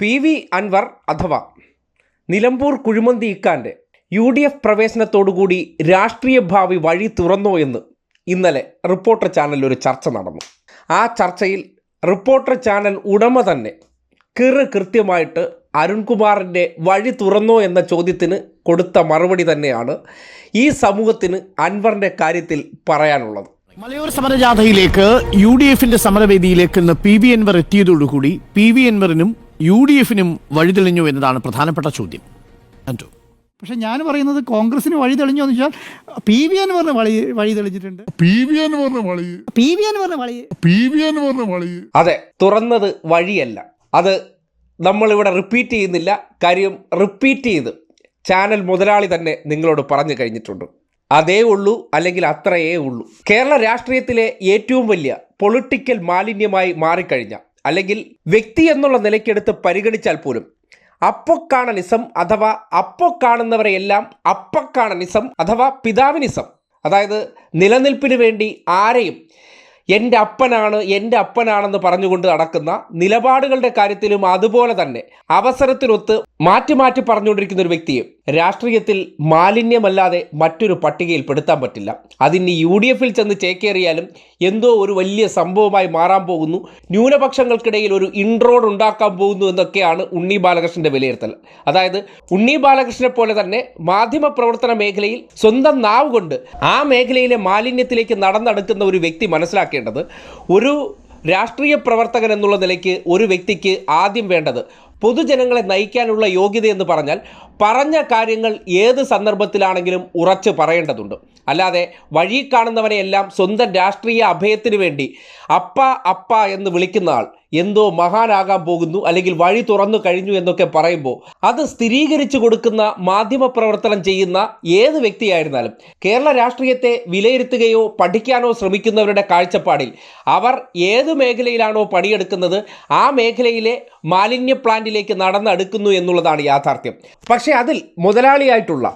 P V Anvar അഥവാ നിലമ്പൂർ കുഴിമന്തി ഇക്കാന്റെ U D F പ്രവേശനത്തോടുകൂടി രാഷ്ട്രീയ ഭാവി വഴി തുറന്നോ എന്ന് ഇന്നലെ റിപ്പോർട്ടർ ചാനലിൽ ഒരു ചർച്ച നടന്നു. ആ ചർച്ചയിൽ റിപ്പോർട്ടർ ചാനൽ ഉടമ തന്നെ കിറ് കൃത്യമായിട്ട് അരുൺകുമാറിന്റെ വഴി തുറന്നോ എന്ന ചോദ്യത്തിന് കൊടുത്ത മറുപടി തന്നെയാണ് ഈ സമൂഹത്തിന് അൻവറിന്റെ കാര്യത്തിൽ പറയാനുള്ളത്. മലയോര സമരജാഥയിലേക്ക് യു ഡി എഫിന്റെ സമരവേദിയിലേക്ക് ഇന്ന് പി വി അൻവർ എത്തിയതോടുകൂടി പി വി അൻവറിനും യു ഡി എഫിനും വഴിതെളിഞ്ഞു എന്നതാണ് പ്രധാനപ്പെട്ട ചോദ്യം. അൻഡു പക്ഷെ ഞാൻ പറയുന്നത് കോൺഗ്രസിന് വഴി തെളിഞ്ഞു എന്ന് വെച്ചാൽ പി വി എന്ന് പറഞ്ഞ വഴി വഴി തെളിഞ്ഞിട്ടുണ്ട് പി വി എന്ന് പറഞ്ഞ വളി. പി വി എന്ന് പറഞ്ഞ വഴി പി വി എന്ന് പറഞ്ഞ വളി. അതെ തുറന്നത് വഴിയല്ല. അത് നമ്മളിവിടെ റിപ്പീറ്റ് ചെയ്യുന്നില്ല. കാര്യം റിപ്പീറ്റ് ചെയ്ത് ചാനൽ മുതലാളി തന്നെ നിങ്ങളോട് പറഞ്ഞു കഴിഞ്ഞിട്ടുണ്ട്. അതേ ഉള്ളൂ അല്ലെങ്കിൽ അത്രയേ ഉള്ളൂ. കേരള രാഷ്ട്രീയത്തിലെ ഏറ്റവും വലിയ പൊളിറ്റിക്കൽ മാലിന്യമായി മാറിക്കഴിഞ്ഞ അല്ലെങ്കിൽ വ്യക്തി എന്നുള്ള നിലയ്ക്കെടുത്ത് പരിഗണിച്ചാൽ പോലും അപ്പൊക്കാണനിസം അഥവാ അപ്പോ കാണുന്നവരെയെല്ലാം അപ്പക്കാണനിസം അഥവാ പിതാവിനിസം. അതായത് നിലനിൽപ്പിന് വേണ്ടി ആരെയും എന്റെ അപ്പനാണ് എന്റെ അപ്പനാണെന്ന് പറഞ്ഞുകൊണ്ട് നടക്കുന്ന നിലപാടുകളുടെ കാര്യത്തിലും അതുപോലെ തന്നെ അവസരത്തിനൊത്ത് മാറ്റി മാറ്റി പറഞ്ഞുകൊണ്ടിരിക്കുന്ന ഒരു വ്യക്തിയെ രാഷ്ട്രീയത്തിൽ മാലിന്യമല്ലാതെ മറ്റൊരു പട്ടികയിൽ പെടുത്താൻ പറ്റില്ല. അതിന് യു ഡി എഫിൽ ചെന്ന് ചേക്കേറിയാലും എന്തോ ഒരു വലിയ സംഭവമായി മാറാൻ പോകുന്നു. ന്യൂനപക്ഷങ്ങൾക്കിടയിൽ ഒരു ഇൻട്രോഡ് ഉണ്ടാക്കാൻ പോകുന്നു എന്നൊക്കെയാണ് ഉണ്ണി ബാലകൃഷ്ണന്റെ വിലയിരുത്തൽ. അതായത് ഉണ്ണി ബാലകൃഷ്ണനെ പോലെ തന്നെ മാധ്യമ പ്രവർത്തന മേഖലയിൽ സ്വന്തം നാവ് കൊണ്ട് ആ മേഖലയിലെ മാലിന്യത്തിലേക്ക് നടന്നെടുക്കുന്ന ഒരു വ്യക്തി മനസ്സിലാക്കേണ്ടത് ഒരു രാഷ്ട്രീയ പ്രവർത്തകൻ എന്നുള്ള നിലയ്ക്ക് ഒരു വ്യക്തിക്ക് ആദ്യം വേണ്ടത് പൊതുജനങ്ങളെ നയിക്കാനുള്ള യോഗ്യത എന്ന് പറഞ്ഞാൽ പറഞ്ഞ കാര്യങ്ങൾ ഏത് സന്ദർഭത്തിലാണെങ്കിലും ഉറച്ച് പറയേണ്ടതുണ്ട്. അല്ലാതെ വഴി കാണുന്നവനെയെല്ലാം സ്വന്തം രാഷ്ട്രീയ അഭയത്തിന് വേണ്ടി അപ്പ അപ്പ എന്ന് വിളിക്കുന്ന ആൾ എന്തോ മഹാനാകാൻ പോകുന്നു അല്ലെങ്കിൽ വഴി തുറന്നു കഴിഞ്ഞു എന്നൊക്കെ പറയുമ്പോൾ അത് സ്ഥിരീകരിച്ചു കൊടുക്കുന്ന മാധ്യമപ്രവർത്തനം ചെയ്യുന്ന ഏത് വ്യക്തിയായിരുന്നാലും കേരള രാഷ്ട്രീയത്തെ വിലയിരുത്തുകയോ പഠിക്കാനോ ശ്രമിക്കുന്നവരുടെ കാഴ്ചപ്പാടിൽ അവർ ഏത് മേഖലയിലാണോ പണിയെടുക്കുന്നത് ആ മേഖലയിലെ മാലിന്യ പ്ലാന്റിലേക്ക് നടന്നെടുക്കുന്നു എന്നുള്ളതാണ് യാഥാർത്ഥ്യം. പക്ഷേ അതിൽ മുതലാളിയായിട്ടുള്ള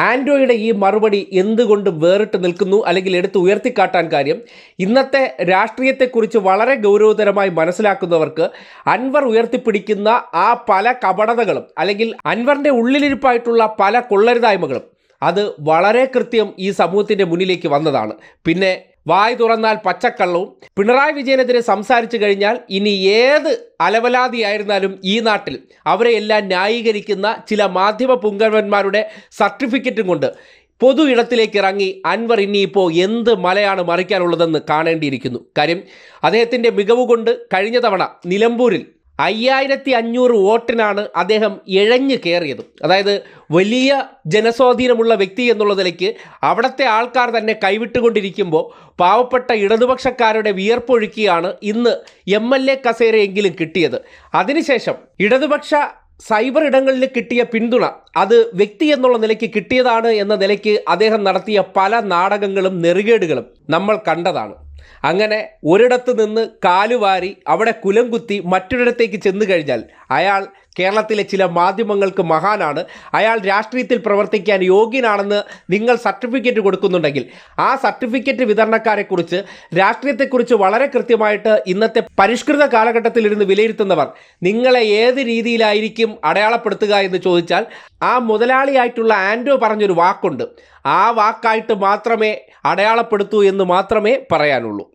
ആൻഡ്രോയുടെ ഈ മറുപടി എന്തുകൊണ്ട് വേറിട്ട് നിൽക്കുന്നു അല്ലെങ്കിൽ എടുത്ത് ഉയർത്തിക്കാട്ടാൻ കാര്യം ഇന്നത്തെ രാഷ്ട്രീയത്തെക്കുറിച്ച് വളരെ ഗൗരവതരമായി മനസ്സിലാക്കുന്നവർക്ക് അൻവർ ഉയർത്തിപ്പിടിക്കുന്ന ആ പല കപടതകളും അല്ലെങ്കിൽ അൻവറിന്റെ ഉള്ളിലിരിപ്പായിട്ടുള്ള പല കൊള്ളരുതായ്മകളും അത് വളരെ കൃത്യം ഈ സമൂഹത്തിന്റെ മുന്നിലേക്ക് വന്നതാണ്. പിന്നെ വായ് തുറന്നാൽ പച്ചക്കള്ളവും. പിണറായി വിജയനെതിരെ സംസാരിച്ചു കഴിഞ്ഞാൽ ഇനി ഏത് അലവലാതിയായിരുന്നാലും ഈ നാട്ടിൽ അവരെ എല്ലാം ന്യായീകരിക്കുന്ന ചില മാധ്യമ പുങ്കവന്മാരുടെ സർട്ടിഫിക്കറ്റും കൊണ്ട് പൊതു ഇടത്തിലേക്ക് ഇറങ്ങി അൻവർ ഇനിയിപ്പോൾ എന്ത് മലയാണ് മറിക്കാനുള്ളതെന്ന് കാണേണ്ടിയിരിക്കുന്നു. കാര്യം അദ്ദേഹത്തിന്റെ മികവ് കൊണ്ട് കഴിഞ്ഞ തവണ നിലമ്പൂരിൽ അയ്യായിരത്തി അഞ്ഞൂറ് വോട്ടിനാണ് അദ്ദേഹം ഇഴഞ്ഞു കയറിയത് അതായത് വലിയ ജനസ്വാധീനമുള്ള വ്യക്തി എന്നുള്ള നിലയ്ക്ക് അവിടുത്തെ ആൾക്കാർ തന്നെ കൈവിട്ടുകൊണ്ടിരിക്കുമ്പോൾ പാവപ്പെട്ട ഇടതുപക്ഷക്കാരുടെ വിയർപ്പൊഴുക്കിയാണ് ഇന്ന് എം എൽ എ കസേരയെങ്കിലും കിട്ടിയത്. അതിനുശേഷം ഇടതുപക്ഷ സൈബർ ഇടങ്ങളിൽ കിട്ടിയ പിന്തുണ അത് വ്യക്തി എന്നുള്ള നിലയ്ക്ക് കിട്ടിയതാണ് എന്ന നിലയ്ക്ക് അദ്ദേഹം നടത്തിയ പല നാടകങ്ങളും നെറുകേടുകളും നമ്മൾ കണ്ടതാണ്. അങ്ങനെ ഒരിടത്ത് നിന്ന് കാലുവാരി അവിടെ കുലം കുത്തി മറ്റൊരിടത്തേക്ക് ചെന്നു കഴിഞ്ഞാൽ അയാൾ കേരളത്തിലെ ചില മാധ്യമങ്ങൾക്ക് മഹാനാണ്. അയാൾ രാഷ്ട്രീയത്തിൽ പ്രവർത്തിക്കാൻ യോഗ്യനാണെന്ന് നിങ്ങൾ സർട്ടിഫിക്കറ്റ് കൊടുക്കുന്നുണ്ടെങ്കിൽ ആ സർട്ടിഫിക്കറ്റ് വിതരണക്കാരെക്കുറിച്ച് രാഷ്ട്രീയത്തെക്കുറിച്ച് വളരെ കൃത്യമായിട്ട് ഇന്നത്തെ പരിഷ്കൃത കാലഘട്ടത്തിൽ ഇരുന്ന് വിലയിരുത്തുന്നവർ നിങ്ങളെ ഏത് രീതിയിലായിരിക്കും അടയാളപ്പെടുത്തുക എന്ന് ചോദിച്ചാൽ ആ മുതലാളിയായിട്ടുള്ള ആൻഡോ പറഞ്ഞൊരു വാക്കുണ്ട്. ആ വാക്കായിട്ട് മാത്രമേ അടയാളപ്പെടുത്തൂ എന്ന് മാത്രമേ പറയാനുള്ളൂ.